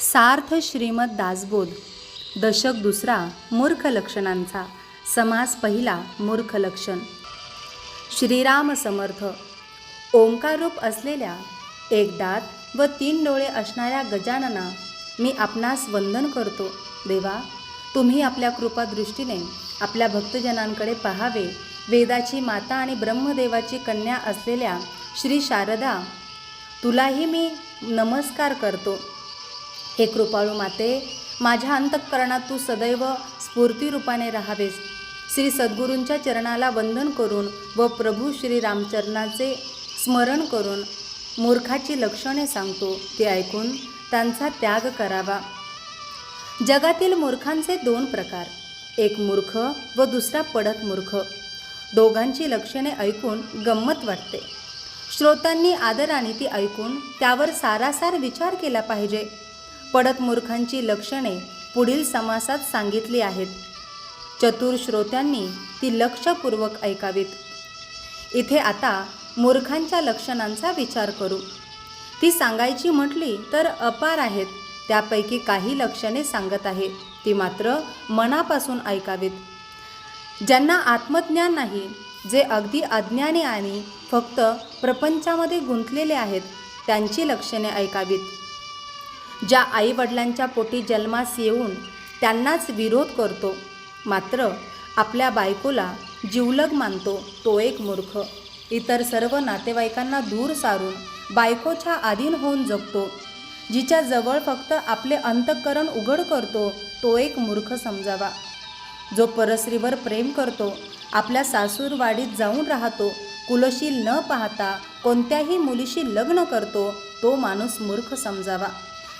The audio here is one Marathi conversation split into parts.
सार्थ श्रीमद दासबोध दशक दुसरा मूर्ख लक्षणांचा समास पहिला मूर्ख लक्षण. श्रीराम समर्थ ओंकाररूप असलेल्या एक दात व तीन डोळे असणाऱ्या गजानना मी आपणास वंदन करतो. देवा तुम्ही आपल्या कृपादृष्टीने आपल्या भक्तजनांकडे पहावे. वेदाची माता आणि ब्रह्मदेवाची कन्या असलेल्या श्री शारदा तुलाही मी नमस्कार करतो. हे कृपाळू माते माझ्या अंतःकरणात तू सदैव स्फूर्तीरूपाने राहावेस. श्री सद्गुरूंच्या चरणाला वंदन करून व प्रभू श्री रामचरणाचे स्मरण करून मूर्खाची लक्षणे सांगतो ते ऐकून त्यांचा त्याग करावा. जगातील मूर्खांचे दोन प्रकार एक मूर्ख व दुसरा पडत मूर्ख. दोघांची लक्षणे ऐकून गंमत वाटते. श्रोतांनी आदराने ती ऐकून त्यावर सारासार विचार केला पाहिजे. पडत मूर्खांची लक्षणे पुढील समासात सांगितली आहेत. चतुर श्रोत्यांनी ती लक्षपूर्वक ऐकावीत. इथे आता मूर्खांच्या लक्षणांचा विचार करू. ती सांगायची म्हटली तर अपार आहेत त्यापैकी काही लक्षणे सांगत आहे ती मात्र मनापासून ऐकावीत. ज्यांना आत्मज्ञान नाही जे अगदी अज्ञानी आणि फक्त प्रपंचामध्ये गुंतलेले आहेत त्यांची लक्षणे ऐकावीत. ज्या आईवडिलांच्या पोटी जन्मास येऊन त्यांनाच विरोध करतो मात्र आपल्या बायकोला जिवलग मानतो तो एक मूर्ख. इतर सर्व नातेवाईकांना दूर सारून बायकोच्या अधीन होऊन जगतो. जिच्या जवळ फक्त आपले अंतःकरण उघड करतो तो एक मूर्ख समजावा. जो परस्त्रीवर प्रेम करतो आपल्या सासूरवाडीत जाऊन राहतो कुलशील न पाहता कोणत्याही मुलीशी लग्न करतो तो माणूस मूर्ख समजावा.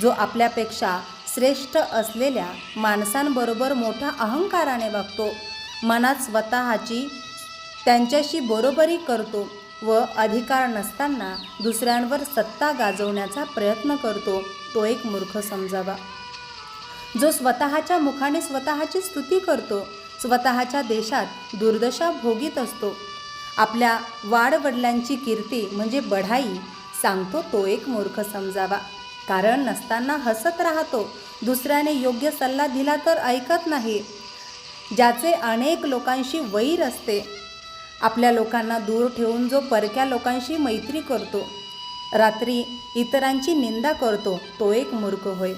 जो आपल्यापेक्षा श्रेष्ठ असलेल्या माणसांबरोबर मोठ्या अहंकाराने वागतो मनात स्वतःची त्यांच्याशी बरोबरी करतो व अधिकार नसताना दुसऱ्यांवर सत्ता गाजवण्याचा प्रयत्न करतो तो एक मूर्ख समजावा. जो स्वतःच्या मुखाने स्वतःची स्तुती करतो स्वतःच्या देशात दुर्दशा भोगीत असतो. आपल्या वाडवडिलांची कीर्ती म्हणजे बढाई सांगतो तो एक मूर्ख समजावा. कारण नसताना हसत राहतो. दुसऱ्याने योग्य सल्ला दिला तर ऐकत नाही. ज्याचे अनेक लोकांशी वैर असते. आपल्या लोकांना दूर ठेवून जो परक्या लोकांशी मैत्री करतो रात्री इतरांची निंदा करतो तो एक मूर्ख होय.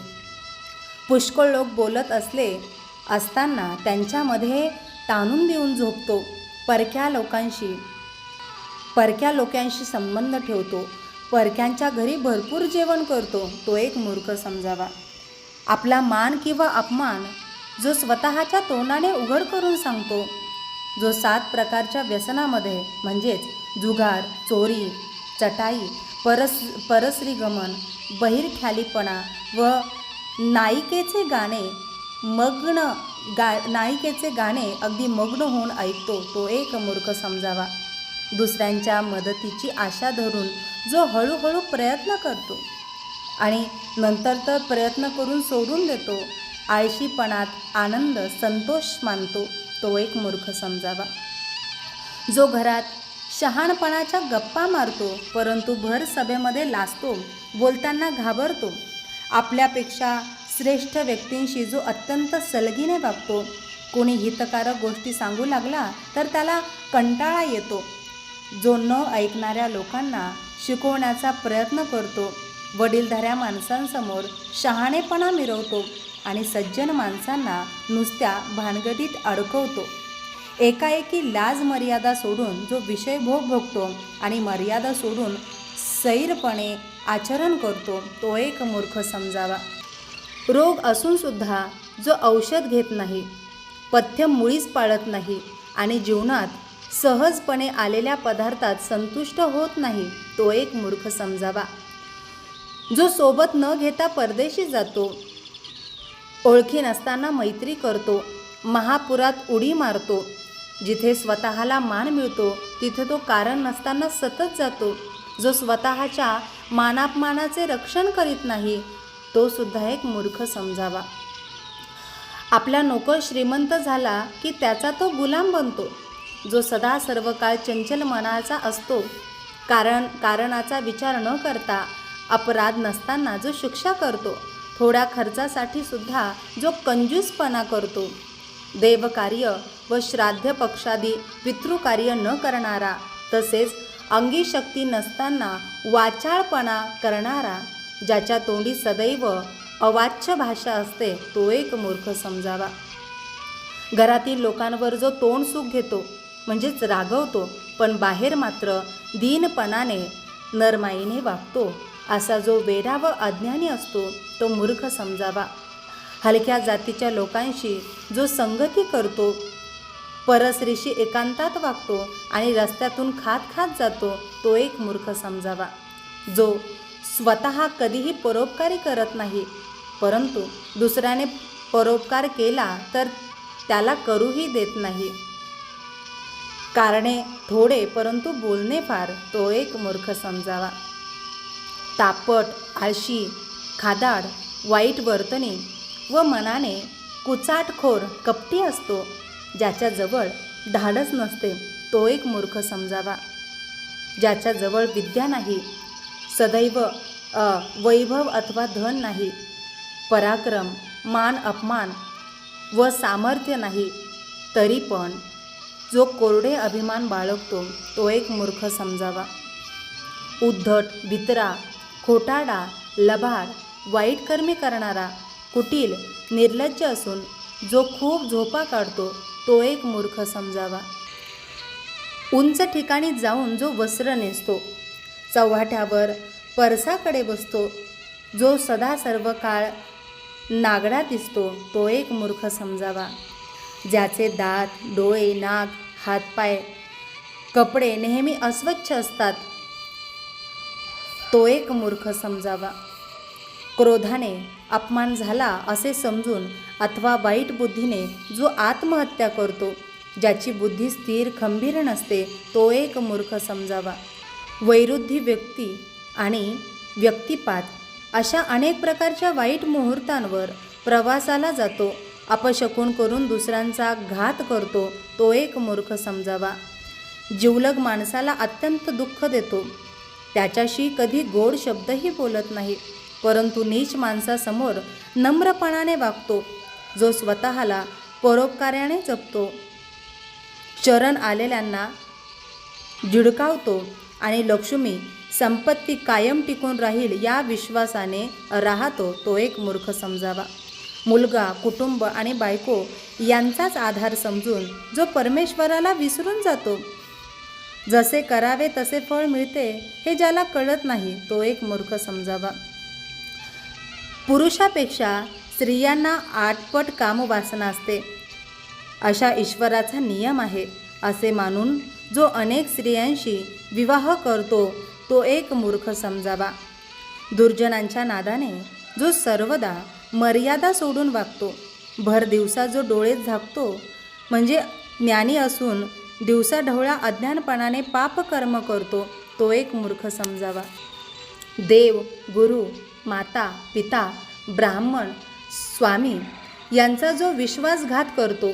पुष्कळ लोक बोलत असले असताना त्यांच्यामध्ये ताणून देऊन झोपतो परक्या लोकांशी परक्या लोकांशी संबंध ठेवतो परक्यांच्या घरी भरपूर जेवण करतो तो एक मूर्ख समजावा. आपला मान किंवा अपमान जो स्वतःच्या तोंडाने उघड करून सांगतो जो सात प्रकारच्या व्यसनामध्ये म्हणजेच जुगार चोरी चटाई परस परश्रीगमन बहिरख्यालीपणा व नायिकेचे गाणे मग्न गा नायिकेचे गाणे अगदी मग्न होऊन ऐकतो तो एक मूर्ख समजावा. दुसऱ्यांच्या मदतीची आशा धरून जो हळूहळू प्रयत्न करतो आणि नंतर तर प्रयत्न करून सोडून देतो आळशीपणात आनंद संतोष मानतो तो एक मूर्ख समजावा. जो घरात शहाणपणाच्या गप्पा मारतो परंतु भर सभेमध्ये लाजतो बोलताना घाबरतो आपल्यापेक्षा श्रेष्ठ व्यक्तींशी जो अत्यंत सलगीने वागतो कोणी हितकारक गोष्टी सांगू लागला तर त्याला कंटाळा येतो. जो न ऐकणाऱ्या लोकांना शिकवण्याचा प्रयत्न करतो वडीलधाऱ्या माणसांसमोर शहाणेपणा मिरवतो आणि सज्जन माणसांना नुसत्या भानगडीत अडकवतो. एकाएकी लाज मर्यादा सोडून जो विषय भोग भोगतो आणि मर्यादा सोडून सैरपणे आचरण करतो तो एक मूर्ख समजावा. रोग असूनसुद्धा जो औषध घेत नाही पथ्य मुळीच पाळत नाही आणि जीवनात सहजपणे आलेल्या पदार्थात संतुष्ट होत नाही तो एक मूर्ख समजावा. जो सोबत न घेता परदेशी जातो ओळखी नसताना मैत्री करतो महापुरात उडी मारतो जिथे स्वतःला मान मिळतो तिथे तो कारण नसताना सतत जातो. जो स्वतःच्या मानापमानाचे रक्षण करीत नाही तो सुद्धा एक मूर्ख समजावा. आपला नोकर श्रीमंत झाला की त्याचा तो गुलाम बनतो. जो सदा सर्व काळ चंचल मनाचा असतो. कारण कारणाचा विचार न करता अपराध नसताना जो शिक्षा करतो थोड्या खर्चासाठी सुद्धा जो कंजूसपणा करतो. देवकार्य व श्राद्ध पक्षादी पितृकार्य न करणारा तसेच अंगी शक्ती नसताना वाचाळपणा करणारा ज्याच्या तोंडी सदैव अवाच्य भाषा असते तो एक मूर्ख समजावा. घरातील लोकांवर जो तोंड सुख घेतो म्हणजेच रागवतो पण बाहेर मात्र दीनपणाने नरमाईने वागतो. असा जो वेडा व अज्ञानी असतो तो मूर्ख समजावा. हलक्या जातीच्या लोकांशी जो संगती करतो परसरीशी एकांतात वागतो आणि रस्त्यातून खात खात जातो तो एक मूर्ख समजावा. जो स्वतः कधीही परोपकारी करत नाही परंतु दुसऱ्याने परोपकार केला तर त्याला करूही देत नाही. कारणे थोडे परंतु बोलणे फार तो एक मूर्ख समजावा. तापट आळशी खादाड वाईट वर्तने व मनाने कुचाटखोर कपटी असतो ज्याच्याजवळ धाडस नसते तो एक मूर्ख समजावा. ज्याच्याजवळ विद्या नाही सदैव वैभव अथवा धन नाही पराक्रम मान अपमान व सामर्थ्य नाही तरी पण जो कोरडे अभिमान बाळगतो तो एक मूर्ख समजावा. उद्धट भितरा खोटाडा लबाड वाईट कर्मे करणारा कुटील निर्लज्ज असून जो खूप झोपा काढतो तो एक मूर्ख समजावा. उंच ठिकाणी जाऊन जो वस्त्र नेसतो चव्हाट्यावर परसाकडे बसतो जो सदा सर्व काळ नागडा दिसतो तो एक मूर्ख समजावा. ज्याचे दात डोळे नाक हातपाय कपडे नेहमी अस्वच्छ असतात. तो एक मूर्ख समजावा. क्रोधाने अपमान झाला असे समजून अथवा वाईट बुद्धीने जो आत्महत्या करतो ज्याची बुद्धी स्थिर खंबीर नसते तो एक मूर्ख समजावा. वैरुद्धी व्यक्ती आणि व्यक्तिपात अशा अनेक प्रकारच्या वाईट मुहूर्तांवर प्रवासाला जातो. अपशकून करून दुसऱ्यांचा घात करतो तो एक मूर्ख समजावा. जिवलग माणसाला अत्यंत दुःख देतो. त्याच्याशी कधी गोड शब्दही बोलत नाही परंतु नीच माणसासमोर नम्रपणाने वागतो जो स्वतःला परोपकार्याने जपतो. चरण आलेल्यांना झिडकावतो आणि लक्ष्मी संपत्ती कायम टिकून राहील या विश्वासाने राहतो तो एक मूर्ख समजावा. मुलगा कुटुंब आणि बायको यांचाच आधार समजून जो परमेश्वराला विसरून जातो. जसे करावे तसे फळ मिळते हे ज्याला कळत नाही तो एक मूर्ख समजावा. पुरुषापेक्षा स्त्रियांना आठपट कामवासना असते. अशा ईश्वराचा नियम आहे असे मानून जो अनेक स्त्रियांशी विवाह करतो तो एक मूर्ख समजावा. दुर्जनांच्या नादाने जो सर्वदा मर्यादा सोडून वागतो. भर दिवसा जो डोळे झाकतो म्हणजे ज्ञानी असून दिवसाढवळा अज्ञानपणाने पापकर्म करतो तो एक मूर्ख समजावा. देव गुरु माता पिता ब्राह्मण स्वामी यांचा जो विश्वासघात करतो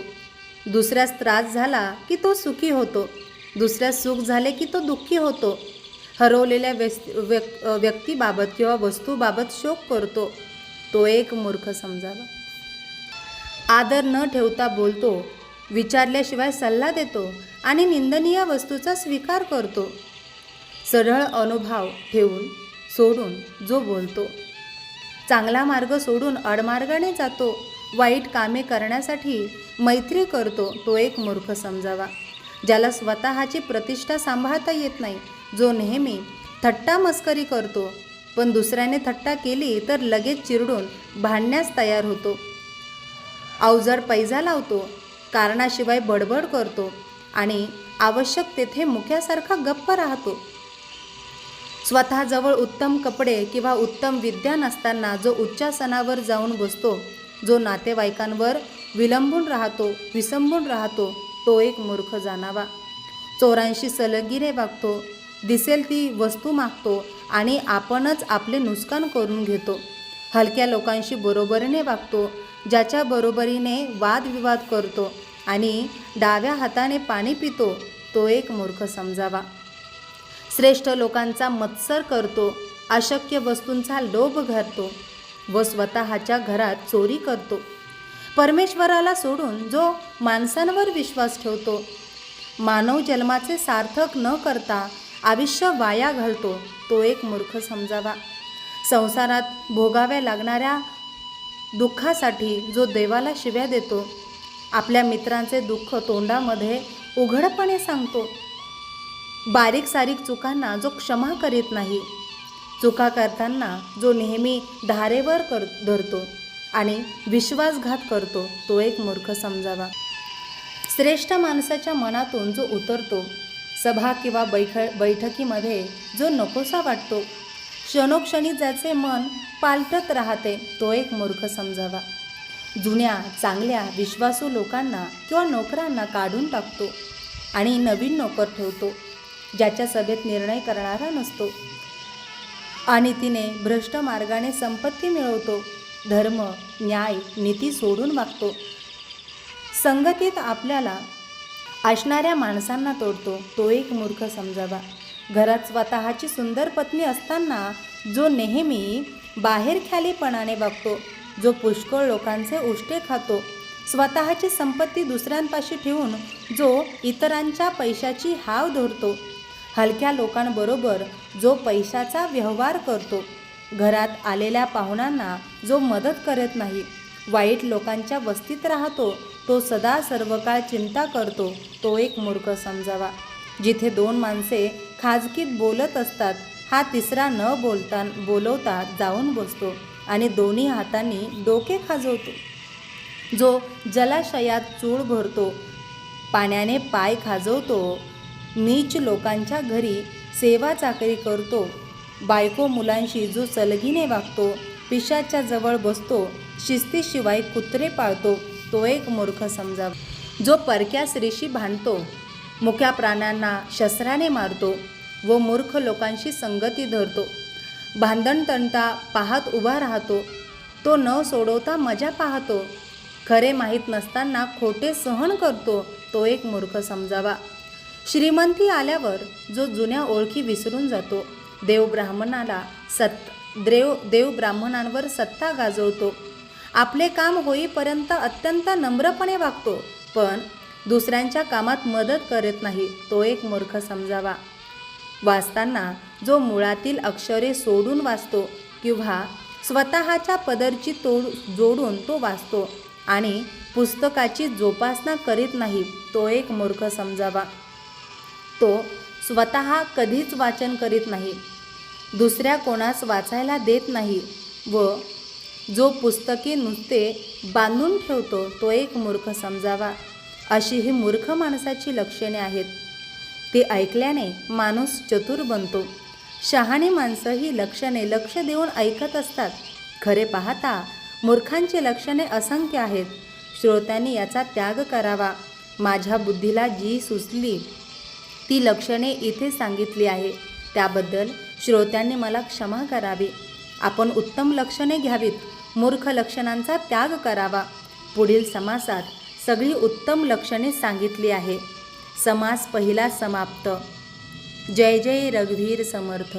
दुसऱ्यास त्रास झाला की तो सुखी होतो दुसऱ्यास सुख झाले की तो दुःखी होतो. हरवलेल्या व्यस्त व्यक्तीबाबत किंवा वस्तूबाबत शोक करतो तो एक मूर्ख समजावा. आदर न ठेवता बोलतो विचारल्याशिवाय सल्ला देतो आणि निंदनीय वस्तूचा स्वीकार करतो. सरळ अनुभव ठेवून सोडून जो बोलतो. चांगला मार्ग सोडून अडमार्गाने जातो वाईट कामे करण्यासाठी मैत्री करतो तो एक मूर्ख समजावा. ज्याला स्वतःची प्रतिष्ठा सांभाळता येत नाही जो नेहमी थट्टा मस्करी करतो पण दुसऱ्याने थट्टा केली तर लगेच चिरडून भांडण्यास तयार होतो. अवजड पैजा लावतो कारणाशिवाय बडबड करतो आणि आवश्यक तेथे मुख्यासारखा गप्प राहतो. स्वतःजवळ उत्तम कपडे किंवा उत्तम विद्या नसताना जो उच्चासनावर जाऊन बसतो जो नातेवाईकांवर विलंबून राहतो विसंबून राहतो तो एक मूर्ख जाणावा. चोरांशी सलगीने वागतो दिसेल ती वस्तू मागतो आणि आपणच आपले नुकसान करून घेतो. हलक्या लोकांशी बरोबरीने वागतो ज्याच्या बरोबरीने वादविवाद करतो आणि डाव्या हाताने पाणी पितो तो एक मूर्ख समजावा. श्रेष्ठ लोकांचा मत्सर करतो अशक्य वस्तूंचा लोभ घालतो व स्वतःच्या घरात चोरी करतो. परमेश्वराला सोडून जो माणसांवर विश्वास ठेवतो मानव जन्माचे सार्थक न करता आयुष्य वाया घालतो. तो एक मूर्ख समजावा. संसारात भोगाव्या लागणाऱ्या दुःखासाठी जो देवाला शिव्या देतो आपल्या मित्रांचे दुःख तोंडामध्ये उघडपणे सांगतो. बारीक सारीक चुकांना जो क्षमा करीत नाही चुका करताना जो नेहमी धारेवर कर धरतो आणि विश्वासघात करतो तो एक मूर्ख समजावा. श्रेष्ठ माणसाच्या मनातून जो उतरतो सभा किंवा बैठ बैठकीमध्ये जो नकोसा वाटतो. क्षणोक्षणी ज्याचे मन पालटत राहते तो एक मूर्ख समजावा. जुन्या चांगल्या विश्वासू लोकांना किंवा नोकरांना काढून टाकतो आणि नवीन नोकर ठेवतो ज्याच्या सभेत निर्णय करणारा नसतो. आणि तिने भ्रष्ट मार्गाने संपत्ती मिळवतो धर्म न्याय नीती सोडून वागतो. संगतीत आपल्याला असणाऱ्या माणसांना तोडतो. तो एक मूर्ख समजावा. घरात स्वतःची सुंदर पत्नी असताना जो नेहमी बाहेरख्यालीपणाने वागतो जो पुष्कळ लोकांचे उष्टे खातो स्वतःची संपत्ती दुसऱ्यांपाशी ठेवून जो इतरांच्या पैशाची हाव धरतो हलक्या लोकांबरोबर जो पैशाचा व्यवहार करतो घरात आलेल्या पाहुण्यांना जो मदत करत नाही वाईट लोकांच्या वस्तीत राहतो तो सदा सर्व काळ चिंता करतो तो एक मूर्ख समजावा. जिथे दोन माणसे खाजकीत बोलत असतात हा तिसरा न बोलता बोलवता जाऊन बसतो आणि दोन्ही हातांनी डोके खाजवतो. जो जलाशयात चूळ भरतो पाण्याने पाय खाजवतो नीच लोकांच्या घरी सेवा चाकरी करतो बायको मुलांशी जो सलगीने वागतो पिशाच्या जवळ बसतो शिस्तीशिवाय कुत्रे पाळतो तो एक मूर्ख समजावा. जो परक्या स्त्रीशी भांडतो मुक्या प्राण्यांना शस्त्राने मारतो व मूर्ख लोकांशी संगती धरतो. भांडण तंटा पाहत उभा राहतो तो न सोडवता मजा पाहतो. खरे माहीत नसताना खोटे सहन करतो तो एक मूर्ख समजावा. श्रीमंती आल्यावर जो जुन्या ओळखी विसरून जातो देव ब्राह्मणाला सत् देव देव ब्राह्मणांवर सत्ता गाजवतो. आपले काम होईपर्यंत अत्यंत नम्रपणे वागतो पण दुसऱ्यांच्या कामात मदत करत नाही तो एक मूर्ख समजावा. वाचताना जो मुळातील अक्षरे सोडून वाचतो किंवा स्वतःच्या पदरची तोड जोडून तो वाचतो आणि पुस्तकाची जोपासना करीत नाही तो एक मूर्ख समजावा. तो स्वतः कधीच वाचन करीत नाही. दुसऱ्या कोणास वाचायला देत नाही व जो पुस्तके नुसते बांधून ठेवतो तो एक मूर्ख समजावा. अशी ही मूर्ख माणसाची लक्षणे आहेत. ते ऐकल्याने माणूस चतुर बनतो. शहाणी माणसं ही लक्षणे लक्ष देऊन ऐकत असतात. खरे पाहता मूर्खांची लक्षणे असंख्य आहेत. श्रोत्यांनी याचा त्याग करावा. माझ्या बुद्धीला जी सुचली ती लक्षणे इथे सांगितली आहे. त्याबद्दल श्रोत्यांनी मला क्षमा करावी. आपण उत्तम लक्षणे घ्यावीत. मूर्ख लक्षणांचा त्याग करावा. पुढील समासात सगळी उत्तम लक्षणे सांगितली आहे. समास पहिला समाप्त. जय जय रघुवीर समर्थ.